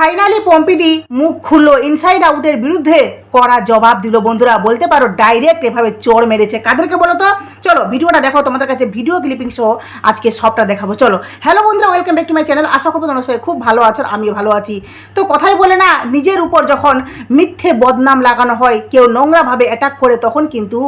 Finally পম্পিদি মুখ খুললো inside আউটের বিরুদ্ধে। কড়া জবাব দিল বন্ধুরা, বলতে পারো ডাইরেক্ট এভাবে চোর মেরেছে। কাদেরকে বলো তো? চলো, ভিডিওটা দেখো, তোমাদের কাছে ভিডিও ক্লিপিং সহ আজকে সবটা দেখাবো। চলো হ্যালো বন্ধুরা welcome back to my channel আশা করব তোমার সবাই খুব ভালো আছো আমিও ভালো আছি। তো কথাই বলে না, নিজের উপর যখন মিথ্যে বদনাম লাগানো হয়, কেউ নোংরাভাবে অ্যাটাক করে, তখন কিন্তু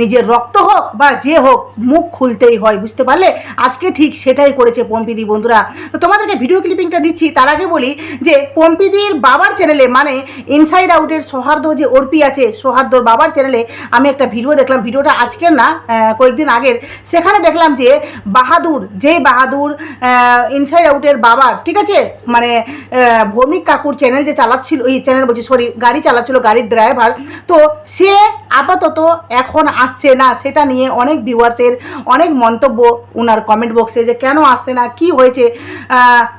নিজের রক্ত হোক বা যে হোক, মুখ খুলতেই হয়, বুঝতে পারলে? আজকে ঠিক সেটাই করেছে পম্পিদি বন্ধুরা। তো তোমাদেরকে ভিডিও ক্লিপিংটা দিচ্ছি, তার আগে বলি যে পম্পিদির বাবার চ্যানেলে মানে ইনসাইড আউটের সৌহার্দ্য যে অর্পি আছে, সৌহার্দ্যর বাবার চ্যানেলে আমি একটা ভিডিও দেখলাম। ভিডিওটা আজকের না কয়েকদিন আগের। সেখানে দেখলাম যে বাহাদুর, যেই বাহাদুর ইনসাইড আউটের বাবার ঠিক আছে? মানে ভৌমিক কাকুর চ্যানেল যে চালাচ্ছিল এই চ্যানেল বলছি সরি গাড়ি চালাচ্ছিল, গাড়ির ড্রাইভার তো সে আপাতত এখন আসছে না। সেটা নিয়ে অনেক ভিউয়ার্সের অনেক মন্তব্য ওনার কমেন্ট বক্সে যে কেন আসছে না, কি হয়েছে?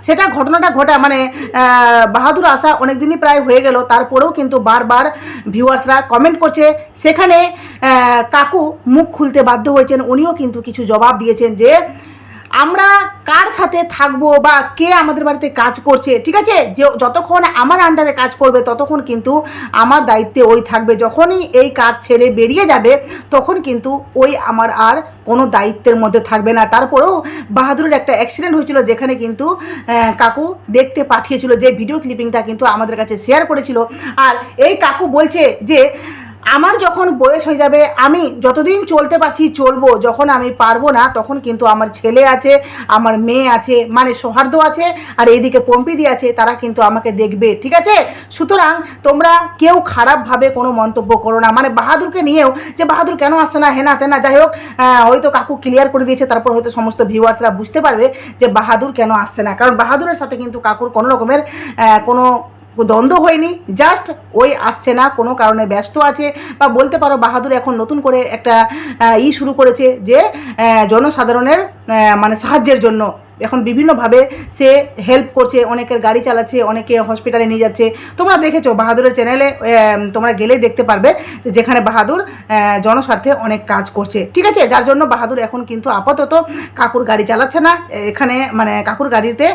সেটা ঘটনাটা ঘটা মানে বাহাদুর আসা অনেকদিনই প্রায় হয়ে গেল, তারপরেও কিন্তু বারবার ভিউয়ার্সরা কমেন্ট করছে। সেখানে কাকু মুখ খুলতে বাধ্য হয়েছেন, উনিও কিন্তু কিছু জবাব দিয়েছেন যে আমরা কার সাথে থাকব বা কে আমাদের বাড়িতে কাজ করছে, ঠিক আছে? যে যতক্ষণ আমার আন্ডারে কাজ করবে, ততক্ষণ কিন্তু আমার দায়িত্বে ওই থাকবে। যখনই এই কাজ ছেড়ে বেরিয়ে যাবে, তখন কিন্তু ওই আমার আর কোনো দায়িত্বের মধ্যে থাকবে না। তারপরেও বাহাদুরের একটা অ্যাক্সিডেন্ট হয়েছিল, যেখানে কিন্তু কাকু দেখতে পাঠিয়েছিল যে ভিডিও ক্লিপিংটা কিন্তু আমাদের কাছে শেয়ার করেছিল। আর এই কাকু বলছে যে আমার যখন বয়স হয়ে যাবে, আমি যতদিন চলতে পারছি চলবো, যখন আমি পারব না, তখন কিন্তু আমার ছেলে আছে, আমার মেয়ে আছে মানে সৌহার্দ্য আছে, আর এইদিকে পম্পিদি আছে, তারা কিন্তু আমাকে দেখবে, ঠিক আছে? সুতরাং তোমরা কেউ খারাপভাবে কোনো মন্তব্য করো না। মানে বাহাদুরকে নিয়েও যে বাহাদুর কেন আসছে না, হেনা তেনা, যাই হোক হয়তো কাকু ক্লিয়ার করে দিয়েছে, তারপর হয়তো সমস্ত ভিউয়ার্সরা বুঝতে পারবে যে বাহাদুর কেন আসছে না। কারণ বাহাদুরের সাথে কিন্তু কাকুর কোনো রকমের কোনো দ্বন্দ্ব হয়নি জাস্ট ওই আসছে না, কোনো কারণে ব্যস্ত আছে বা বলতে পারো বাহাদুর এখন নতুন করে একটা ই শুরু করেছে যে জনসাধারণের মানে সাহায্যের জন্য। এখন বিভিন্নভাবে সে হেল্প করছে, অনেকের গাড়ি চালাচ্ছে, অনেকে হসপিটালে নিয়ে যাচ্ছে। তোমরা দেখেছ বাহাদুরের চ্যানেলে তোমরা গেলেই দেখতে পারবে যেখানে বাহাদুর জনস্বার্থে অনেক কাজ করছে। ঠিক আছে? যার জন্য বাহাদুর এখন কিন্তু আপাতত কাকুর গাড়ি চালাচ্ছে না। এখানে মানে কাকুর গাড়িতে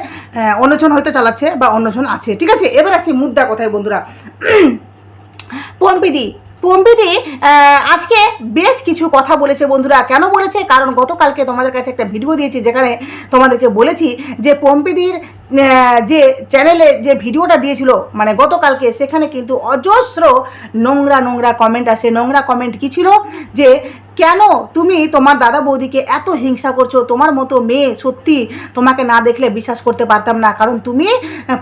অন্যজন হয়তো চালাচ্ছে বা অন্যজন আছে। ঠিক আছে? এবার আসি মুদ্রা কথায় বন্ধুরা? পম্পিদি পম্পিদি আজকে বেশ কিছু কথা বলেছে বন্ধুরা। কেন বলেছে? কারণ গতকালকে তোমাদের কাছে একটা ভিডিও দিয়েছি, যেখানে তোমাদেরকে বলেছি যে পম্পিদির যে চ্যানেলে যে ভিডিওটা দিয়েছিল মানে গতকালকে, সেখানে কিন্তু অজস্র নোংরা নোংরা কমেন্ট আছে নোংরা কমেন্ট কী ছিল? যে কেন তুমি তোমার দাদা বৌদিকে এত হিংসা করছ? তোমার মতো মেয়ে সত্যি তোমাকে না দেখলে বিশ্বাস করতে পারতাম না। কারণ তুমি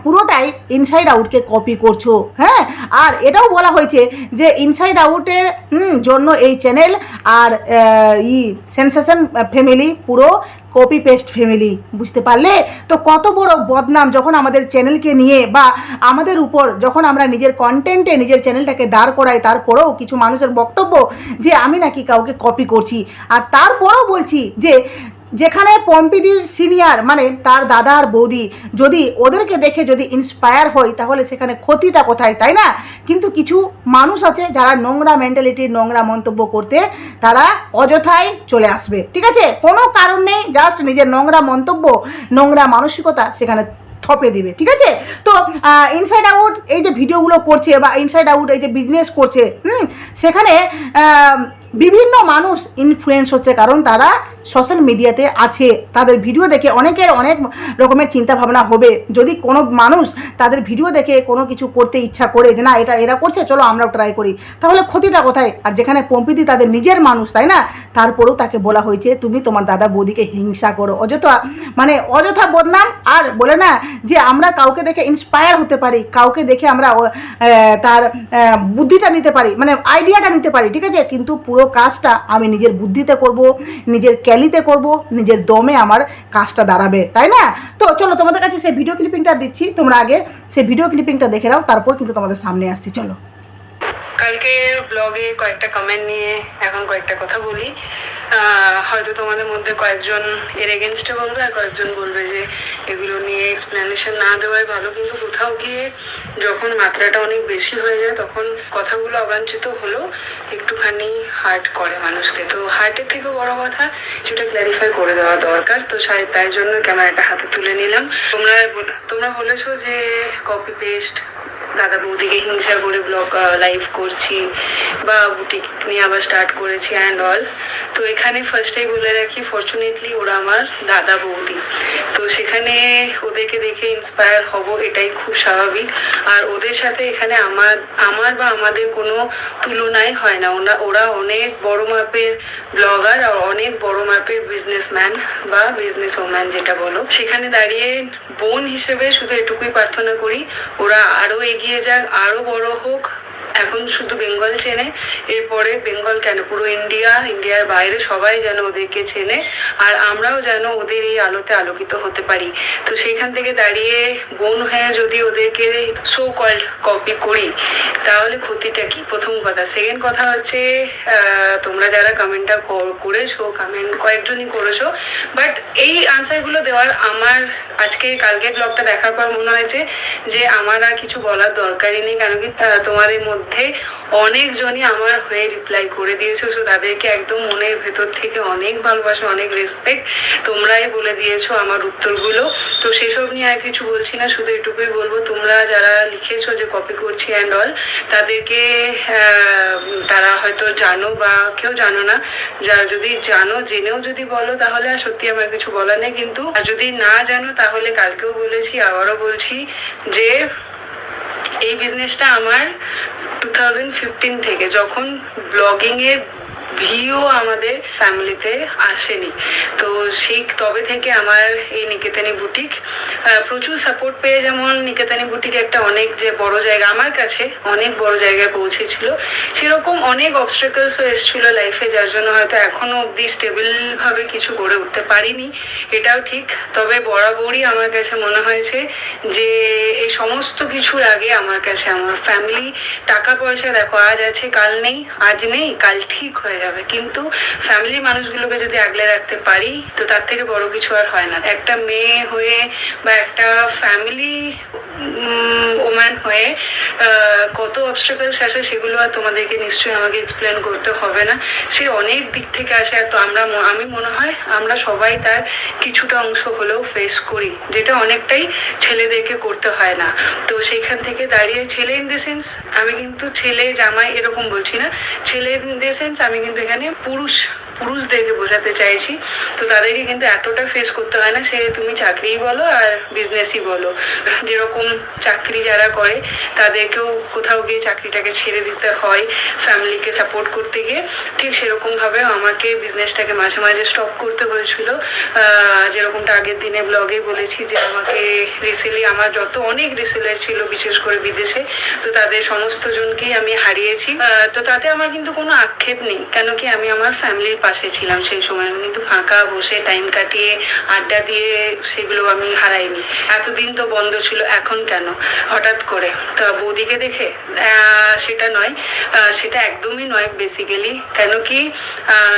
পুরোটাই ইনসাইড আউটকে কপি করছ হ্যাঁ? আর এটাও বলা হয়েছে যে ইনসাইড আউটের জন্য এই চ্যানেল আর ই সেন্সেশন ফ্যামিলি পুরো কপি পেস্ট ফ্যামিলি বুঝতে পারলে? তো কত বড় বদনাম যখন আমাদের চ্যানেলকে নিয়ে বা আমাদের উপর যখন আমরা নিজের কন্টেন্টে নিজের চ্যানেলটাকে দাঁড় করাই, তারপরেও কিছু মানুষের বক্তব্য যে আমি নাকি কাউকে কপি করছি। আর তারপরেও বলছি যে যেখানে পম্পিদির সিনিয়র মানে তার দাদা আর বৌদি, যদি ওদেরকে দেখে যদি ইন্সপায়ার হয়, তাহলে সেখানে ক্ষতিটা কোথায়, তাই না? কিন্তু কিছু মানুষ আছে যারা নোংরা মেন্টালিটির নোংরা মন্তব্য করতে তারা অযথায় চলে আসবে, ঠিক আছে? কোনো কারণ নেই জাস্ট নিজের নোংরা মন্তব্য, নোংরা মানসিকতা সেখানে থপে দিবে, ঠিক আছে? তো ইনসাইড আউট এই যে ভিডিওগুলো করছে বা ইনসাইড আউট এই যে বিজনেস করছে, হুম? সেখানে বিভিন্ন মানুষ ইনফ্লুয়েন্স হচ্ছে, কারণ তারা সোশ্যাল মিডিয়াতে আছে। তাদের ভিডিও দেখে অনেকের অনেক রকমের চিন্তা ভাবনা হবে। যদি কোনো মানুষ তাদের ভিডিও দেখে কোনো কিছু করতে ইচ্ছা করে যে না, এটা এরা করছে, চলো আমরাও ট্রাই করি, তাহলে ক্ষতিটা কোথায়? আর যেখানে পম্পিতি তাদের নিজের মানুষ, তাই না? তারপরেও তাকে বলা হয়েছে, তুমি তোমার দাদা বৌদিকে হিংসা করো। অযথা মানে অযথা বদনাম, আর বলে না যে আমরা কাউকে দেখে ইন্সপায়ার হতে পারি, কাউকে দেখে আমরা তার বুদ্ধিটা নিতে পারি মানে আইডিয়াটা নিতে পারি, ঠিক আছে? কিন্তু পুরো কাজটা আমি নিজের বুদ্ধিতে করব, নিজের ক্যালিতে করব, নিজের দমে আমার কাজটা দাঁড়াবে, তাই না? তো চলো তোমাদের কাছে সেই ভিডিও ক্লিপিংটা দিচ্ছি, তোমরা আগে সেই ভিডিও ক্লিপিংটা দেখে নাও, তারপর কিন্তু তোমাদের সামনে আসছি, চলো। কালকে ব্লগে কয়েকটা কমেন্ট নিয়ে এখন কয়েকটা কথা বলি। হয়তো তোমাদের মধ্যে কয়েকজন এর এগেনস্টে বলবে আর কয়েকজন বলবে যে এগুলো নিয়ে এক্সপ্লেনেশন না দেওয়াই ভালো। কিন্তু কোথাও গিয়ে যখন মাত্রাটা অনেক বেশি হয়ে যায়, তখন কথাগুলো অবাঞ্ছিত হলেও একটুখানি হার্ট করে মানুষকে। তো হার্টের থেকেও বড় কথা, সেটা ক্ল্যারিফাই করে দেওয়া দরকার। তো তাই জন্য ক্যামেরাটা হাতে তুলে নিলাম। তোমরা তোমরা বলেছ যে কপি পেস্ট দাদা বৌদিকে হিংসা করে ব্লগ লাইভ করছি, বা বুটিক নিয়ে আবার স্টার্ট করেছি অ্যান্ড অল তো এখানে ফার্স্টেই বলে রাখি ফর্চুনেটলি ওরা আমার দাদা বৌদি। তো সেখানে ওদেরকে দেখে ইন্সপায়ার হব, এটাই খুব স্বাভাবিক। আর ওদের সাথে এখানে আমার আমার বা আমাদের কোনো তুলনাই হয় না। ওরা ওরা অনেক বড় মাপের ব্লগার আর অনেক বড় মাপের বিজনেসম্যান বা বিজনেস ওম্যান যেটা বলো। সেখানে দাঁড়িয়ে বোন হিসেবে শুধু এটুকুই প্রার্থনা করি, ওরা আরও এগিয়ে যাক আরও বড় হোক। এখন শুধু বেঙ্গল চেনে, এরপরে বেঙ্গল কেন? পুরো ইন্ডিয়া, ইন্ডিয়ার বাইরে সবাই যেন ওদেরকে চেনে, আর আমরাও যেন ওদের এই আলোতে আলোকিত হতে পারি। তো সেইখান থেকে দাঁড়িয়ে বোন হয়ে যদি ওদেরকে সো কল্ড কপি করি, তাহলে ক্ষতিটা কি? প্রথম কথা। সেকেন্ড কথা হচ্ছে তোমরা যারা কমেন্টটা করেছ কমেন্ট কয়েকজনই করেছ বাট এই আনসারগুলো দেওয়ার আমার আজকে কালকে ব্লগটা দেখার পর মনে হয়েছে যে আমার আর কিছু বলার দরকারই নেই কেন কি তোমাদের মধ্যে অনেকজনই আমার হয়ে রিপ্লাই করে দিয়েছ। সো তাদেরকে একদম মনের ভেতর থেকে অনেক ভালোবাসা, অনেক রেসপেক্ট তোমরাই বলে দিয়েছ আমার উত্তরগুলো। তো সেসব নিয়ে আর কিছু বলছি না, শুধু এটুকুই বলব, তোমরা যারা লিখেছো যে কপি করছি অ্যান্ড অল তাদেরকে তারা হয়তো জানো বা কেউ জানো না। যা যদি জানো, জেনেও যদি বলো, তাহলে আর সত্যি আমার কিছু বলার নেই। কিন্তু আর যদি না জানো, তাহলে কালকেও বলেছি, আবারও বলছি যে এই বিজনেসটা আমার টু থাউজেন্ড ফিফটিন থেকে যখন ব্লগিং এর ভিও আমাদের ফ্যামিলিতে আসেনি। তো সেই তবে থেকে আমার এই নিকেতানি বুটিক প্রচুর সাপোর্ট পেয়ে যেমন নিকেতানি বুটিক একটা অনেক যে বড় জায়গা আমার কাছে অনেক বড় জায়গায় পৌঁছেছিল। সেরকম অনেক অবস্ট্রাকলসও এসেছিল লাইফে যার জন্য হয়তো এখনও অব্দি স্টেবল ভাবে কিছু গড়ে উঠতে পারিনি। এটাও ঠিক। তবে বরাবরই আমার কাছে মনে হয়েছে যে সমস্ত কিছুর আগে আমার কাছে, আমার ফ্যামিলি টাকা পয়সা দেখো, আজ আছে, কাল নেই, আজ নেই, কাল ঠিক হয়ে যাবে। কিন্তু ফ্যামিলি মানুষগুলোকে যদি আগলে রাখতে পারি, তো তার থেকে বড় কিছু আর হয় না। একটা মেয়ে হয়ে বা একটা ফ্যামিলি ওম্যান হয়ে কত অবস্ট্রাকলস আসে সেগুলো আর তোমাদেরকে নিশ্চয়ই আমাকে এক্সপ্লেন করতে হবে না। সে অনেক দিক থেকে আসে, আর তো আমরা আমি মনে হয় আমরা সবাই তার কিছুটা অংশ হলেও ফেস করি, যেটা অনেকটাই ছেলেদেরকে করতে হয় না। তো সেইখান থেকে দাঁড়িয়ে ছেলে ইন দ্য সেন্স আমি কিন্তু ছেলে জামাই এরকম বলছি না। ছেলে ইন দ্য সেন্স আমি কিন্তু এখানে পুরুষ পুরুষদেরকে বোঝাতে চাইছি। তো তাদেরকে কিন্তু এতটা ফেস করতে হয় না, সে তুমি চাকরিই বলো আর বিজনেসই বলো। যেরকম চাকরি যারা করে, তাদেরকেও কোথাও গিয়ে চাকরিটাকে ছেড়ে দিতে হয় ফ্যামিলিকে সাপোর্ট করতে গিয়ে। ঠিক সেরকমভাবে আমাকে বিজনেসটাকে মাঝে মাঝে স্টপ করতে হয়েছিল। যেরকমটা আগের দিনে ব্লগে বলেছি যে আমাকে রিসেলি আমার যত অনেক রিসেলার ছিল, বিশেষ করে বিদেশে, তো তাদের সমস্ত জনকেই আমি হারিয়েছি। তো তাতে আমার কিন্তু কোনো আক্ষেপ নেই। কেন কি আমি আমার ফ্যামিলির পাশে ছিলাম সেই সময়। আমি কিন্তু ফাঁকা বসে টাইম কাটিয়ে আড্ডা দিয়ে সেগুলো আমি হারাইনি। এতদিন তো বন্ধ ছিল, এখন কেন? হঠাৎ করে। তো বৌদিকে দেখে সেটা নয় সেটা একদমই নয় বেসিক্যালি কেন কি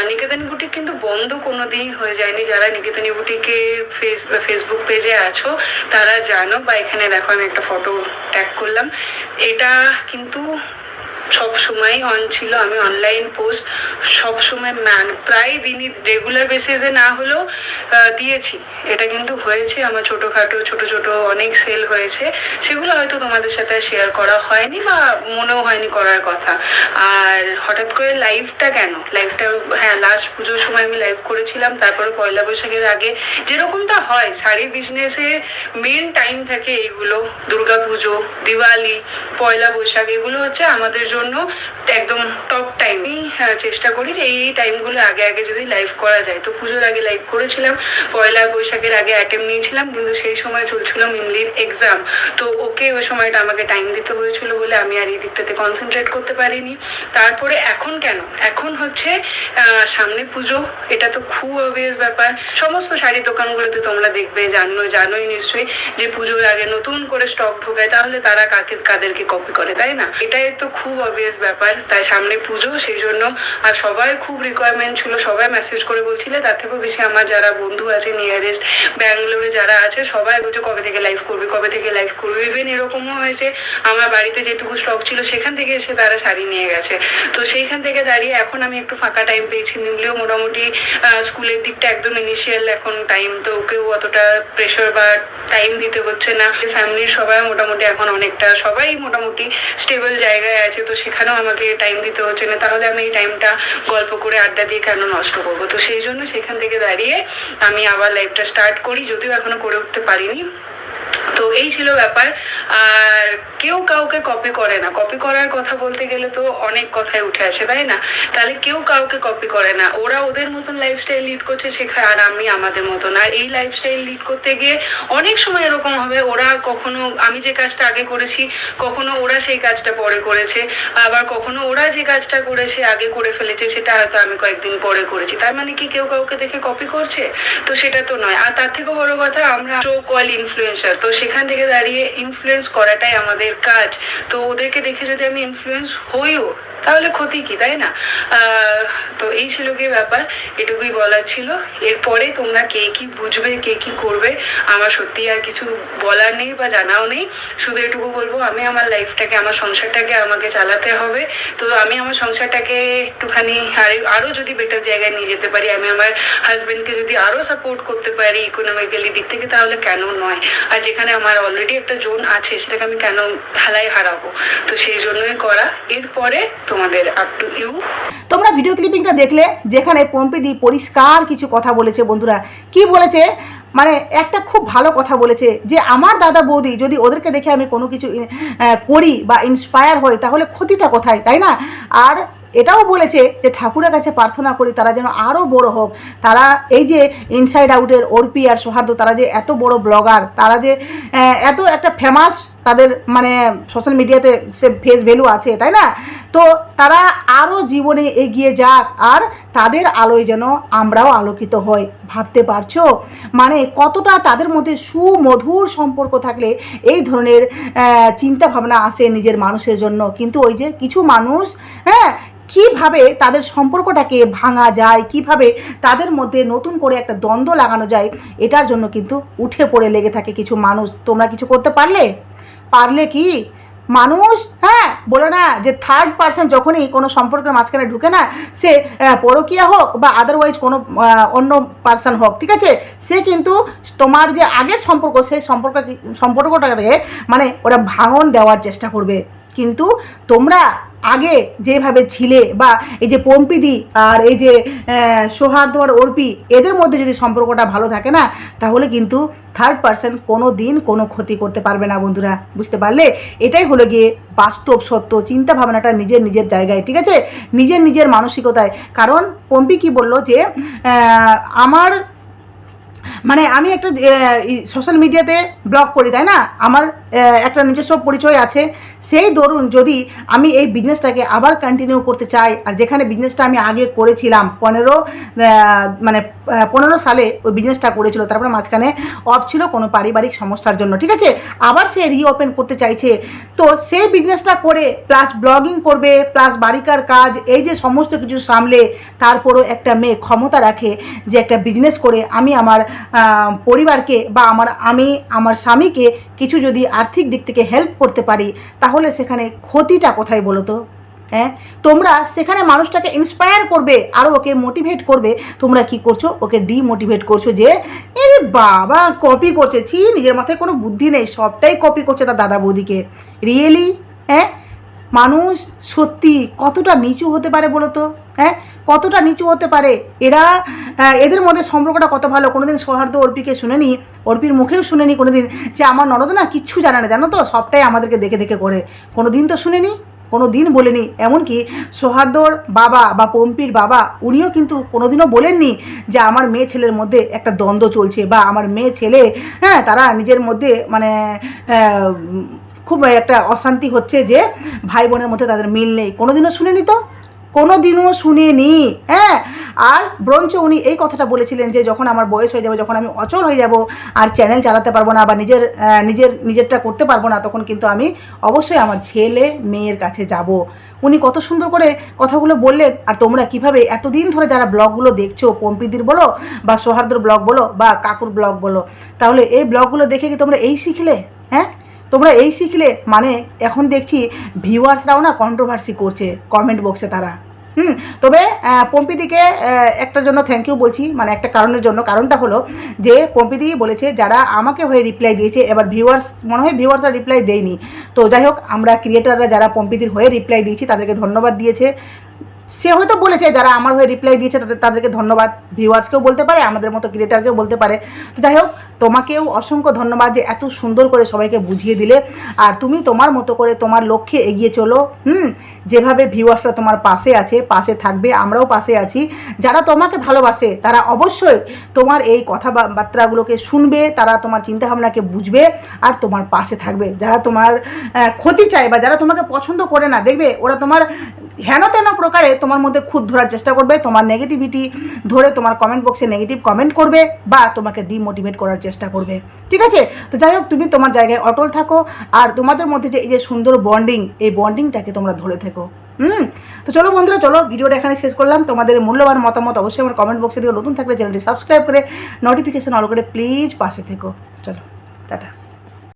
নিকেতন বুটিক কিন্তু বন্ধ কোনো দিনই হয়ে যায়নি। যারা নিকেতনী বুটিকের ফেস ফেসবুক পেজে আছো, তারা জানো বা এখানে দেখো, আমি একটা ফটো ট্যাগ করলাম। এটা কিন্তু সব সময় অন ছিল, আমি অনলাইন পোস্ট সব সময় ম্যান, প্রায় দিনই রেগুলার বেসিসে না হলেও দিয়েছি। এটা কিন্তু হয়েছে, আমার ছোটোখাটো, ছোট ছোট অনেক সেল হয়েছে। সেগুলো হয়তো তোমাদের সাথে শেয়ার করা হয়নি বা মনেও হয়নি করার কথা। আর হঠাৎ করে লাইভটা কেন? লাইভটা হ্যাঁ লাস্ট পুজোর সময় আমি লাইভ করেছিলাম, তারপরে পয়লা বৈশাখের আগে যেরকমটা হয়, শাড়ি বিজনেসের মেন টাইম থাকে এইগুলো দুর্গা পুজো দিওয়ালি, পয়লা বৈশাখ, এগুলো হচ্ছে আমাদের জন্য একদম টপ টাইমই চেষ্টা করি যে এই টাইমগুলো আগে আগে যদি লাইভ করা যায়। তো পুজোর আগে লাইভ করেছিলাম, পয়লা বৈশাখের আগে অ্যাটেম্প নিয়েছিলাম, কিন্তু সেই সময় চলছিল মিমলির এক্সাম তো ওকে ওই সময়টা আমাকে টাইম দিতে হয়েছিল বলে আমি আর এই দিকটাতে কনসেন্ট্রেট করতে পারিনি। তারপরে এখন কেন? এখন হচ্ছে সামনে পুজো, এটা তো খুব অবভিয়াস ব্যাপার। সমস্ত শাড়ি দোকানগুলোতে তোমরা দেখবে, জানো, জানোই নিশ্চয়ই যে পুজোর আগে নতুন করে স্টক ঢোকায়, তাহলে তারা কাকে, কাদেরকে কপি করে, তাই না? এটাই তো খুব অবভিয়াস ব্যাপার, তাই সামনে পুজো, সেই জন্য আর সবার খুব রিকোয়ারমেন্ট ছিল, সবাই মেসেজ করে বলছিলে, তার থেকেও বেশি আমার যারা বন্ধু আছে নিয়ারেস্ট ব্যাঙ্গালোরে যারা আছে, সবাই বলছে, কবে থেকে লাইভ করবি, কবে থেকে লাইভ করবি? ইভেন এরকমও হয়েছে, আমার বাড়িতে যেটুকু স্টক ছিল, সেখান থেকে এসে তারা শাড়ি নিয়ে গেছে। তো সেইখান থেকে দাঁড়িয়ে এখন আমি একটু ফাঁকা টাইম পেয়েছি নিমলেও মোটামুটি স্কুলের দিকটা একদম ইনিশিয়াল এখন টাইম তো ওকেও অতটা প্রেশার বা টাইম দিতে হচ্ছে না। ফ্যামিলির সবাই মোটামুটি এখন অনেকটা, সবাই মোটামুটি স্টেবল জায়গায় আছে, তো সেখানেও আমাকে টাইম দিতে হচ্ছে না। তাহলে আমি এই টাইমটা গল্প করে আড্ডা দিয়ে কেন নষ্ট করব? তো সেই জন্য সেখান থেকে দাঁড়িয়ে আমি আবার লাইফটা স্টার্ট করি, যদিও এখনও করে উঠতে পারিনি। তো এই ছিল ব্যাপার। আর কেউ কাউকে কপি করে না। কপি করার কথা বলতে গেলে তো অনেক কথাই উঠে আসে, তাই না? তাহলে কেউ কাউকে কপি করে না। ওরা ওদের মতন লাইফস্টাইল লিড করছে শেখায়, আর আমি আমাদের মতন। আর এই লাইফস্টাইল লিড করতে গিয়ে অনেক সময় এরকম হবে, ওরা কখনো আমি যে কাজটা আগে করেছি, কখনো ওরা সেই কাজটা পরে করেছে, আবার কখনো ওরা যে কাজটা করেছে আগে করে ফেলেছে, সেটা হয়তো আমি কয়েকদিন পরে করেছি। তার মানে কি কেউ কাউকে দেখে কপি করছে? তো সেটা তো নয়। আর তার থেকেও বড় কথা, আমরা কল ইনফ্লুয়েন্সার তো সেখান থেকে দাঁড়িয়ে ইনফ্লুয়েন্স করাটাই আমাদের কাজ। তো ওদেরকে দেখে যদি আমি ইনফ্লুয়েন্স হইও তাহলে ক্ষতি কি, তাই না? তো এই ছিল কি ব্যাপার, এটুকুই বলার ছিল। এরপরে তোমরা কে কি বুঝবে, কে কি করবে, আমার সত্যি আর কিছু বলার নেই বা জানাও নেই। শুধু এটুকু বলব, আমি আমার লাইফটাকে আমার সংসারটাকে আমাকে চালাতে হবে। তো আমি আমার সংসারটাকে একটুখানি আরে- আরও যদি বেটার জায়গায় নিয়ে যেতে পারি, আমি আমার হাজবেন্ডকে যদি আরও সাপোর্ট করতে পারি ইকোনমিক্যালি দিক থেকে, তাহলে কেন নয়? আর যেখানে আমার অলরেডি একটা জোন আছে, সেটাকে আমি কেন হেলায় হারাবো? তো সেই জন্যই করা। এরপরে তোমাদের ইউ তোমরা ভিডিও ক্লিপিংটা দেখলে, যেখানে পম্পিদি পরিষ্কার কিছু কথা বলেছে বন্ধুরা। কি বলেছে? মানে একটা খুব ভালো কথা বলেছে যে, আমার দাদা বৌদি যদি ওদেরকে দেখে আমি কোনো কিছু করি বা ইন্সপায়ার হই, তাহলে ক্ষতিটা কোথায়? তাই না? আর এটাও বলেছে যে, ঠাকুরের কাছে প্রার্থনা করি, তারা যেন আরও বড় হোক। তারা এই যে ইনসাইড আউটের অর্পি আর সৌহার্দ্য তারা যে এত বড় ব্লগার তারা যে এত একটা ফেমাস তাদের মানে সোশ্যাল মিডিয়াতে সে ফেস ভ্যালু আছে, তাই না? তো তারা আরও জীবনে এগিয়ে যাক আর তাদের আলোয় যেন আমরাও আলোকিত হই। ভাবতে পারছ? মানে কতটা তাদের মধ্যে সুমধুর সম্পর্ক থাকলে এই ধরনের চিন্তা ভাবনা আসে নিজের মানুষের জন্য। কিন্তু ওই যে কিছু মানুষ হ্যাঁ কীভাবে তাদের সম্পর্কটাকে ভাঙা যায়, কীভাবে তাদের মধ্যে নতুন করে একটা দ্বন্দ্ব লাগানো যায়, এটার জন্য কিন্তু উঠে পড়ে লেগে থাকে কিছু মানুষ। তোমরা কিছু করতে পারলে? পারলে কি? মানুষ হ্যাঁ বলে না যে থার্ড পার্সন যখনই কোনো সম্পর্কের মাঝখানে ঢুকে না, সে পরকীয়া হোক বা আদারওয়াইজ কোনো অন্য পার্সন হোক, ঠিক আছে? সে কিন্তু তোমার যে আগের সম্পর্ক, সেই সম্পর্ক, সম্পর্কটাকে মানে ওরা ভাঙন দেওয়ার চেষ্টা করবে। কিন্তু তোমরা আগে যেভাবে ছিলে বা এই যে পম্পিদি আর এই যে সৌহার্দ্য আর অর্পি, এদের মধ্যে যদি সম্পর্কটা ভালো থাকে না, তাহলে কিন্তু থার্ড পার্সন কোনো দিন কোনো ক্ষতি করতে পারবে না বন্ধুরা, বুঝতে পারলে? এটাই হলো গিয়ে বাস্তব সত্য, চিন্তা ভাবনাটা নিজের নিজের জায়গায়, ঠিক আছে? নিজের নিজের মানসিকতায়। কারণ পম্পি কি বলল যে আমার মানে আমি একটা সোশ্যাল মিডিয়াতে ব্লগ করি, তাই না? আমার একটা নিজস্ব পরিচয় আছে। সেই দরুন যদি আমি এই বিজনেসটাকে আবার কন্টিনিউ করতে চাই, আর যেখানে বিজনেসটা আমি আগে করেছিলাম, পনেরো মানে পনেরো সালে ওই বিজনেসটা করেছিল, তারপরে মাঝখানে অফ ছিল কোনো পারিবারিক সমস্যার জন্য, ঠিক আছে? আবার সে রিওপেন করতে চাইছে, তো সেই বিজনেসটা করে প্লাস ব্লগিং করবে প্লাস বাড়িকার কাজ, এই যে সমস্ত কিছু সামলে, তারপরও একটা মেয়ে ক্ষমতা রাখে যে একটা বিজনেস করে আমি আমার পরিবারকে বা আমার আমি, আমার স্বামীকে কিছু যদি আর্থিক দিক থেকে হেল্প করতে পারি, তাহলে সেখানে ক্ষতিটা কোথায় বলো তো? হ্যাঁ? তোমরা সেখানে মানুষটাকে ইন্সপায়ার করবে আরও ওকে মোটিভেট করবে। তোমরা কি করছ? ওকে ডিমোটিভেট করছ যে, এরে বাবা কপি করছে। ছি, নিজের মাথায় কোনো বুদ্ধি নেই, সবটাই কপি করছে তার দাদা বৌদিকে। রিয়েলি হ্যাঁ? মানুষ সত্যি কতটা নিচু হতে পারে বলো তো? হ্যাঁ? কতটা নিচু হতে পারে? এরা এদের মধ্যে সম্পর্কটা কত ভালো? কোনোদিন সৌহার্দ্য অর্পিকে শুনেনি, অর্পির মুখেও শুনেনি কোনোদিন যে আমার ননদ না কিচ্ছু জানে না, জানো তো? সবটাই আমাদেরকে দেখে দেখে করে। কোনো দিন তো শুনেনি কোনো দিন বলেনি। এমনকি সোহার্দর বাবা বা পম্পির বাবা, উনিও কিন্তু কোনোদিনও বলেননি যে আমার মেয়ে ছেলের মধ্যে একটা দ্বন্দ্ব চলছে বা আমার মেয়ে ছেলে হ্যাঁ তারা নিজের মধ্যে মানে খুব একটা অশান্তি হচ্ছে যে ভাই বোনের মধ্যে তাদের মিল নেই। কোনো কোনোদিনও শুনেনি তো? কোনো দিনও শুনিনি। হ্যাঁ? আর ব্রঞ্চ উনি এই কথাটা বলেছিলেন যে যখন আমার বয়স হয়ে যাবে, যখন আমি অচল হয়ে যাব আর চ্যানেল চালাতে পারব না বা নিজের নিজের, নিজেরটা করতে পারব না, তখন কিন্তু আমি অবশ্যই আমার ছেলে মেয়ের কাছে যাব। উনি কত সুন্দর করে কথাগুলো বললেন। আর তোমরা কীভাবে এতদিন ধরে যারা ব্লগগুলো দেখছ, পম্পিদির বলো বা সৌহার্দ্র ব্লগ বলো বা কাকুর ব্লগ বলো, তাহলে এই ব্লগগুলো দেখে কি তোমরা এই শিখলে? হ্যাঁ? তোমরা এই শিখলে মানে এখন দেখছি ভিউয়ার্সরাও না কন্ট্রোভার্সি করছে কমেন্ট বক্সে তারা। হুম, তবে পম্পিদিকে একটার জন্য থ্যাংক ইউ বলছি মানে একটা কারণের জন্য। কারণটা হলো যে পম্পিদি বলেছে, যারা আমাকে হয়ে রিপ্লাই দিয়েছে, এবার ভিউয়ার্স মনে হয় ভিউয়ার্সরা রিপ্লাই দেয়নি। তো যাই হোক, আমরা ক্রিয়েটাররা যারা পম্পিদির হয়ে রিপ্লাই দিয়েছি, তাদেরকে ধন্যবাদ দিয়েছে। সে হয়তো বলেছে, যারা আমার হয়ে রিপ্লাই দিয়েছে, তাদের, তাদেরকে ধন্যবাদ। ভিউয়ার্সকেও বলতে পারে, আমাদের মতো ক্রিয়েটারকেও বলতে পারে। তো যাই হোক তোমাকেও অসংখ্য ধন্যবাদ যে এত সুন্দর করে সবাইকে বুঝিয়ে দিলে। আর তুমি তোমার মতো করে তোমার লক্ষ্যে এগিয়ে চলো। হুম? যেভাবে ভিউয়ার্সরা তোমার পাশে আছে, পাশে থাকবে, আমরাও পাশে আছি। যারা তোমাকে ভালোবাসে, তারা অবশ্যই তোমার এই কথাবার্তাগুলোকে শুনবে, তারা তোমার চিন্তাভাবনাকে বুঝবে আর তোমার পাশে থাকবে। যারা তোমার ক্ষতি চায় বা যারা তোমাকে পছন্দ করে না, দেখবে ওরা তোমার হেন তেন প্রকারে তোমার মধ্যে খুদ ধরার চেষ্টা করবে, তোমার নেগেটিভিটি ধরে তোমার কমেন্ট বক্সে নেগেটিভ কমেন্ট করবে বা তোমাকে ডিমোটিভেট করার চেষ্টা করবে। ঠিক আছে? তো যাই হোক, তুমি তোমার জায়গায় অটল থাকো। আর তোমাদের মধ্যে যে এই যে সুন্দর বন্ডিং এই বন্ডিংটাকে তোমরা ধরে থেকো। হুম? তো চলো বন্ধুরা, চলো ভিডিওটা এখানে শেষ করলাম। তোমাদের মূল্যবান মতামত অবশ্যই আমার কমেন্ট বক্সে দিও। নতুন থাকলে চ্যানেলটি সাবস্ক্রাইব করে নোটিফিকেশন অল করে প্লিজ পাশে থেকো। চলো, টাটা।